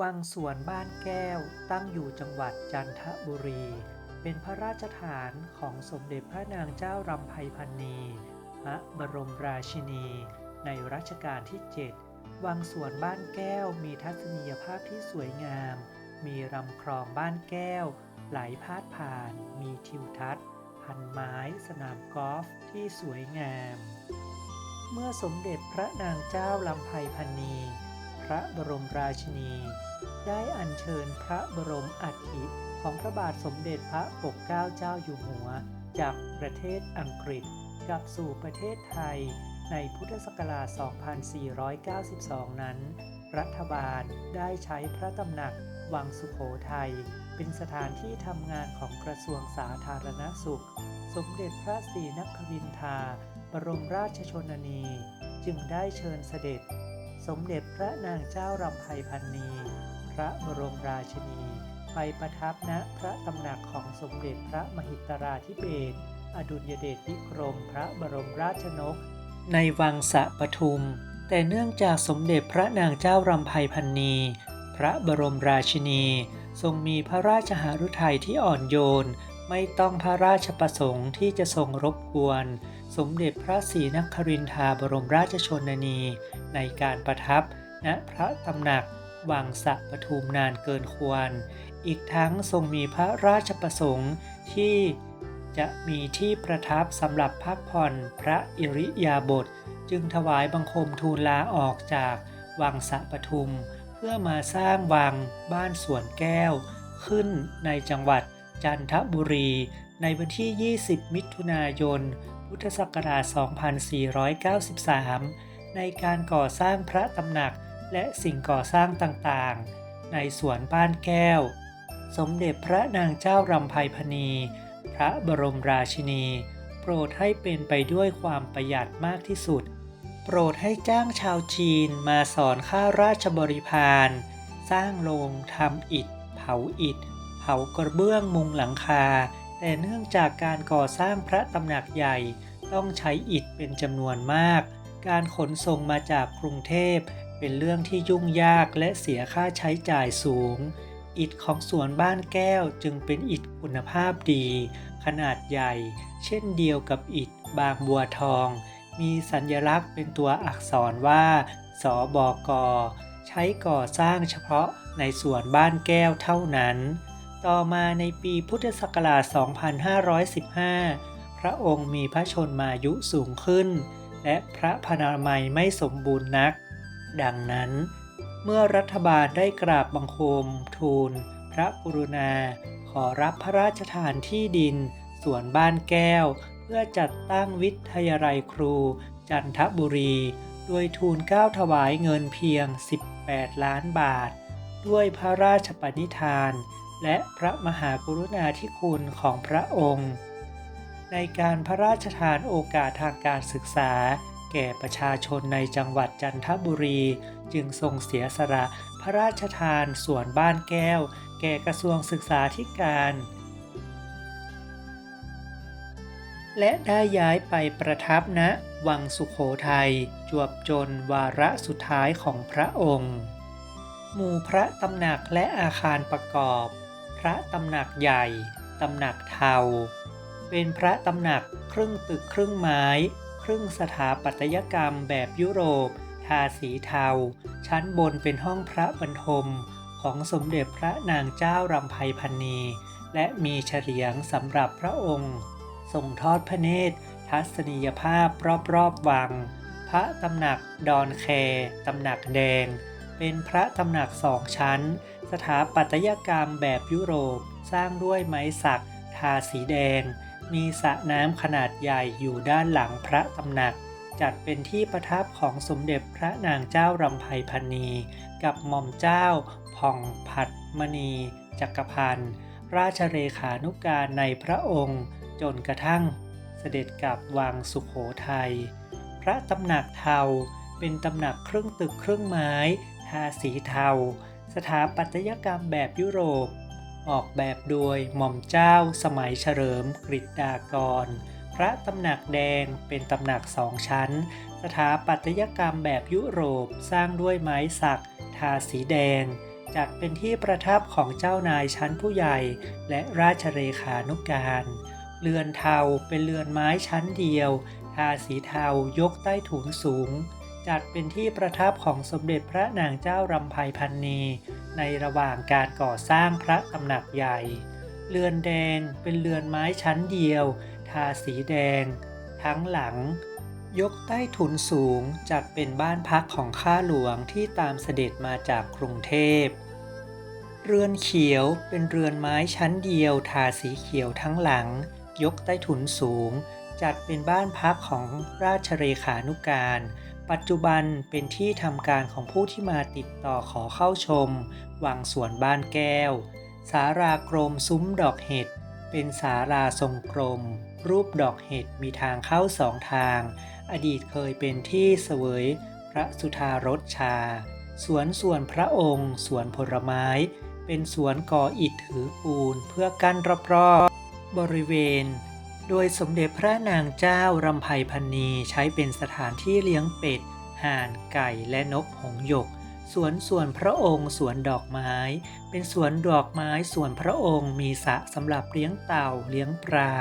วังสวนบ้านแก้วตั้งอยู่จังหวัดจันทบุรี เป็นพระราชฐานของสมเด็จพระนางเจ้ารำไพพรรณีพระบรมราชินี ในรัชกาลที่ 7 วังสวนบ้านแก้วมีทัศนียภาพที่สวยงาม มีลำคลองบ้านแก้ว ไหลพาดผ่าน มีทิวทัศน์ พันไม้ สนามกอล์ฟที่สวยงาม เมื่อสมเด็จพระนางเจ้าลำไพพรรณี ระบรมราชินี ได้อัญเชิญพระบรมอัฐิของพระบาทสมเด็จพระปกเกล้าเจ้าอยู่หัว จากประเทศอังกฤษกลับสู่ประเทศไทยในพุทธศักราช 2492 นั้น รัฐบาลได้ใช้พระตำหนักวังสุโขทัยเป็นสถานที่ทำงานของกระทรวงสาธารณสุข สมเด็จพระศรีนครินทรา บรมราชชนนี จึงได้เชิญเสด็จ สมเด็จพระนางเจ้ารำไพพรรณีพระบรมราชินี ไปประทับณพระตำหนักของสมเด็จพระมหิตราธิเบศอดุลยเดชวิกรมพระบรมราชนก ในวังสะปทุม แต่เนื่องจากสมเด็จพระนางเจ้ารำไพพรรณีพระบรมราชินี ทรงมีพระราชหฤทัยที่อ่อนโยน ไม่ต้องพระราชประสงค์ที่จะทรงรบกวน สมเด็จพระศรีนครินทราบรมราชชนนี ในการประทับณพระตำหนักวังสะปทุมนานเกินควร อีกทั้งทรงมีพระราชประสงค์ที่จะมีที่ประทับสำหรับพักผ่อนพระอิริยาบถจึงถวายบังคมทูลลาออกจากวังสะปทุม เพื่อมาสร้างวังบ้านสวนแก้ว ขึ้นในจังหวัดจันทบุรี ในวันที่ 20 มิถุนายน พุทธศักราช 2493 ในการก่อสร้างพระตำหนักและสิ่งก่อสร้างต่างๆ ในสวนบ้านแก้ว สมเด็จพระนางเจ้ารำไพพรรณี พระบรมราชินี โปรดให้เป็นไปด้วยความประหยัดมากที่สุด โปรดให้จ้างชาวจีนมาสอนข้าราชบริพาร สร้างโรงทำอิฐ เผาอิฐ เผากระเบื้องมุงหลังคา แต่เนื่องจากการก่อสร้างพระตำหนักใหญ่ต้องใช้อิฐเป็นจำนวนมาก การขนส่งมาจากกรุงเทพ เป็นเรื่องที่ยุ่งยากและเสียค่าใช้จ่ายสูง อิฐของสวนบ้านแก้วจึงเป็นอิฐคุณภาพดี ขนาดใหญ่ เช่นเดียวกับอิฐบางบัวทอง มีสัญลักษณ์เป็นตัวอักษรว่า สบก ใช้ก่อสร้างเฉพาะในสวนบ้านแก้วเท่านั้น ต่อมาในปีพุทธศักราช 2515 พระองค์มีพระชนมายุสูงขึ้น และพระพนามัยไม่สมบูรณ์นัก ดังนั้น เมื่อรัฐบาลได้กราบบังคม ทูล พระกรุณา ขอรับพระราชทานที่ดิน สวนบ้านแก้ว เพื่อจัดตั้งวิทยาลัยครู จันทบุรี โดยทูลเก้าถวายเงินเพียง 18 ล้านบาท ด้วยพระราชปณิธาน และพระมหากรุณาธิคุณของพระองค์ ในการพระราชทานโอกาสทางการศึกษา แก่ประชาชนในจังหวัดจันทบุรี จึงทรงเสียสละพระราชทานสวนบ้านแก้ว แก่กระทรวงศึกษาธิการ และได้ย้ายไปประทับณวังสุขโขทัยจวบจนวาระสุดท้ายของพระองค์หมู่พระตำหนักและอาคารประกอบ พระตำหนักใหญ่ ตำหนักเทา เป็นพระตำหนักครึ่งตึกครึ่งไม้ ครึ่งสถาปัตยกรรมแบบยุโรป ทาสีเทา ชั้นบนเป็นห้องพระบรรทม ของสมเด็จพระนางเจ้ารำไพพรรณีและมีเฉลียงสำหรับพระองค์ทรงทอดพระเนตร ทัศนียภาพรอบๆวัง พระตำหนักดอนแคตำหนักแดง เป็นพระตำหนักสองชั้น สถาปัตยกรรมแบบยุโรป สร้างด้วยไม้สัก ทาสีแดง มีสระน้ำขนาดใหญ่อยู่ด้านหลังพระตำหนัก จัดเป็นที่ประทับของสมเด็จพระนางเจ้ารำไพพรรณี กับหม่อมเจ้า ผ่องผัดมณี จักรพันธ์ราชเลขานุการในพระองค์ จนกระทั่งเสด็จกลับวังสุขโขทัย พระตำหนักเทาเป็นตำหนักครึ่งตึกครึ่งไม้ ทาสีเทา สถาปัตยกรรมแบบยุโรป ออกแบบโดยหม่อมเจ้าสมัยเฉลิมกฤษดากร พระตำหนักแดงเป็นตำหนักสองชั้น สถาปัตยกรรมแบบยุโรปสร้างด้วยไม้สัก ทาสีแดง จัดเป็นที่ประทับของเจ้านายชั้นผู้ใหญ่ และราชเลขานุการเรือนเทาเป็นเรือนไม้ชั้นเดียว ทาสีเทายกใต้ถุนสูง จัดเป็นที่ประทับของสมเด็จพระนางเจ้ารำไพพันนี ในระหว่างการก่อสร้างพระตำหนักใหญ่ เรือนแดงเป็นเรือนไม้ชั้นเดียว ทาสีแดง ทั้งหลัง ยกใต้ถุนสูงจัดเป็นบ้านพักของข้าหลวงที่ตามเสด็จมาจากกรุงเทพ เรือนเขียวเป็นเรือนไม้ชั้นเดียว ทาสีเขียวทั้งหลัง ยกใต้ถุนสูง จัดเป็นบ้านพักของราชเลขานุการ ปัจจุบันเป็นที่ทำการของผู้ที่มาติดต่อขอเข้าชม วังสวนบ้านแก้ว สารากรมซุ้มดอกเห็ด เป็นสาราทรงกลม รูปดอกเห็ดมีทางเข้าสองทาง อดีตเคยเป็นที่เสวยพระสุธารสชา สวนส่วนพระองค์ สวนผลไม้ เป็นสวนก่ออิฐถือปูนเพื่อกั้นรอบๆบริเวณ โดยสมเด็จพระนางเจ้ารำไพพันนีใช้เป็นสถานที่เลี้ยงเป็ด ห่าน ไก่ และนกหงหยก สวนส่วนพระองค์สวนดอกไม้ เป็นสวนดอกไม้ส่วนพระองค์มีสระสำหรับเลี้ยงเต่าเลี้ยงปลา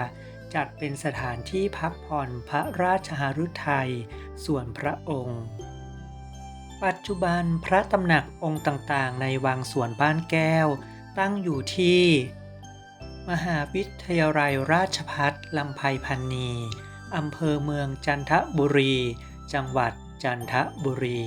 จัดเป็นสถานที่พักผ่อนพระราชหฤทัยส่วนพระองค์ ปัจจุบันพระตำหนักองค์ต่างๆ ในวังสวนบ้านแก้ว ตั้งอยู่ที่ มหาวิทยาลัยราชพัฒลำไพพันนีอำเภอเมืองจันทบุรี จังหวัดจันทบุรี